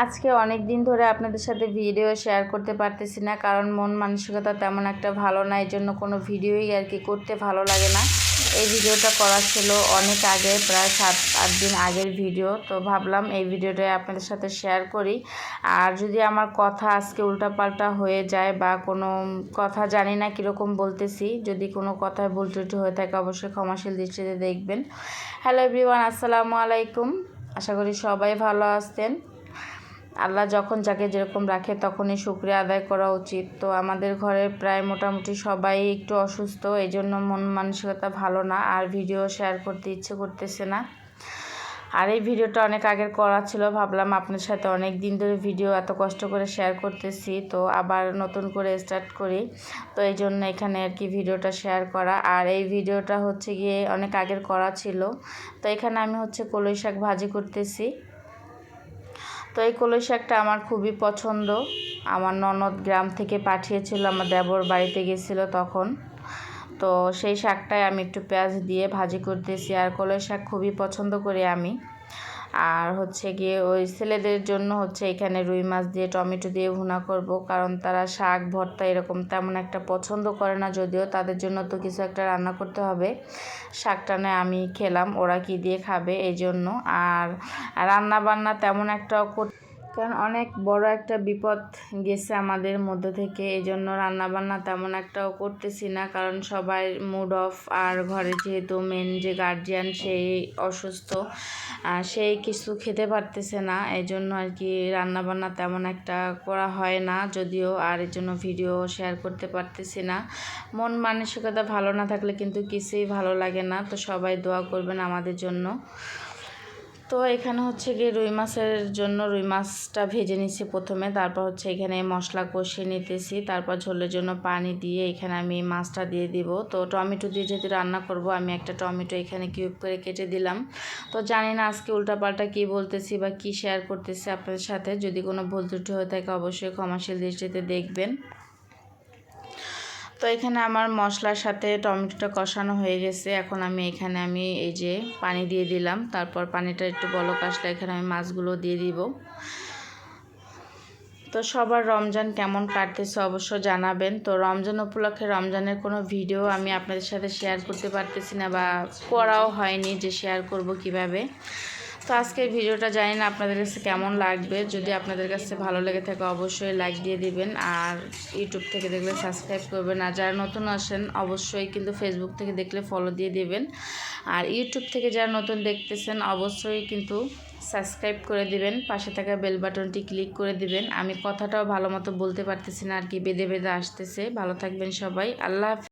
আজকে অনেক দিন ধরে আপনাদের সাথে ভিডিও শেয়ার করতে পারতেছি না, কারণ মন মানসিকতা তেমন একটা ভালো না এই জন্য কোনো ভিডিওই আর কি করতে ভালো লাগে না। এই ভিডিওটা করা ছিল অনেক আগে, প্রায় সাত, আট দিন আগের ভিডিও তো ভাবলাম এই ভিডিওটা আপনাদের সাথে শেয়ার করি। আর যদি আমার কথা আজকে উল্টাপাল্টা হয়ে যায় বা কোনো কথা জানি না কীরকম বলতেছি, যদি কোনো কথায় ভুল ত্রুটি হয়ে থাকে অবশ্যই ক্ষমাশীল দৃষ্টিতে দেখবেন। হ্যালো এভরিওয়ান আসসালামু আলাইকুম। আশা করি সবাই ভালো আসতেন আল্লাহ যখন যাকে যেরকম রাখে তখনই শুক্রিয়া আদায় করা উচিত। তো আমাদের ঘরে প্রায় মোটামুটি সবাই একটু অসুস্থ এই জন্য মন মানসিকতা ভালো না, আর ভিডিও শেয়ার করতে ইচ্ছে করতেছে না। আর এই ভিডিওটা অনেক আগের করা ছিল, ভাবলাম আপনার সাথে অনেক দিন ধরে ভিডিও এত কষ্ট করে শেয়ার করতেছি, তো আবার নতুন করে স্টার্ট করি। তো এই জন্য এখানে আর কি ভিডিওটা শেয়ার করা। আর এই ভিডিওটা হচ্ছে গিয়ে অনেক আগের করা ছিল। তো এখানে আমি হচ্ছে কলই শাক ভাজি করতেছি। তো এই কলই শাকটা আমার খুবই পছন্দ। আমার ননদ গ্রাম থেকে পাঠিয়েছিল, আমার দেবর বাড়িতে গেছিল তখন। তো সেই শাকটাই আমি একটু পেঁয়াজ দিয়ে ভাজি করতেছি। আর কলই শাক খুবই পছন্দ করি আমি। আর হচ্ছে গিয়ে ওই ছেলেদের জন্য হচ্ছে এখানে রুই মাছ দিয়ে, টমেটো দিয়ে ভুনা করব। কারণ তারা শাক, ভর্তা এরকম তেমন একটা পছন্দ করে না, যদিও তাদের জন্য তো কিছু একটা রান্না করতে হবে। শাকটা নয় আমি খেলাম, ওরা কি দিয়ে খাবে, এই জন্য। আর রান্না বান্না তেমন একটা কারণ অনেক বড় একটা বিপদ গেছে আমাদের মধ্য থেকে। এই জন্য রান্নাবান্না তেমন একটাও করতেছি না, কারণ সবাই মুড অফ আর ঘরে যেহেতু মেন যে গার্জিয়ান সেই অসুস্থ সেই কিছু খেতে পারতেছে না। এই জন্য আর কি রান্নাবান্না তেমন একটা করা হয় না, যদিও আর এর জন্য ভিডিও শেয়ার করতে পারতেছি না। মন মানসিকতা ভালো না থাকলে কিন্তু কিছুই ভালো লাগে না, তো সবাই দোয়া করবেন আমাদের জন্য। তো এখানে হচ্ছে গিয়ে রুই মাছের জন্য রুই মাছটা ভেজে নিচ্ছি প্রথমে। তারপর হচ্ছে এখানে মশলা কষিয়ে নিতেছি। তারপর ঝোলের জন্য পানি দিয়ে এখানে আমি মাছটা দিয়ে দিব। তো টমেটো দিয়ে যেহেতু রান্না করব, আমি একটা টমেটো এখানে কিউব করে কেটে দিলাম। তো জানি না আজকে উল্টাপাল্টা কী বলতেছি বা কী শেয়ার করতেছি আপনাদের সাথে। যদি কোনো ভুল ত্রুটি হয়ে থাকে অবশ্যই ক্ষমাশীল দৃষ্টিতে দেখবেন। তো এখানে আমার মশলার সাথে টমেটোটা কষানো হয়ে গেছে। এখন আমি এখানে আমি এই যে পানি দিয়ে দিলাম। তারপর পানিটা একটু বলক আসলে এখানে আমি মাছগুলো দিয়ে দিব। তো সবার রমজান কেমন কাটতেছে অবশ্য জানাবেন। তো রমজান উপলক্ষে রমজানের কোনো ভিডিও আমি আপনাদের সাথে শেয়ার করতে পারতেছি না বা করাও হয়নি যে শেয়ার করব কীভাবে। তো আজকের ভিডিওটা জানি না আপনাদের কাছে কেমন লাগবে। যদি আপনাদের কাছে ভালো লেগে থাকে অবশ্যই লাইক দিয়ে দিবেন আর ইউটিউব থেকে দেখলে সাবস্ক্রাইব করবেন। আর যারা নতুন আসেন, অবশ্যই কিন্তু ফেসবুক থেকে দেখলে ফলো দিয়ে দিবেন। আর ইউটিউব থেকে যারা নতুন দেখতেছেন, অবশ্যই কিন্তু সাবস্ক্রাইব করে দিবেন। পাশে থাকা বেল বাটনটি ক্লিক করে দিবেন। আমি কথাটাও ভালো মতো বলতে পারতেছি না, আর কি বেঁধে বেঁধে আসতেছে। ভালো থাকবেন সবাই। আল্লাহ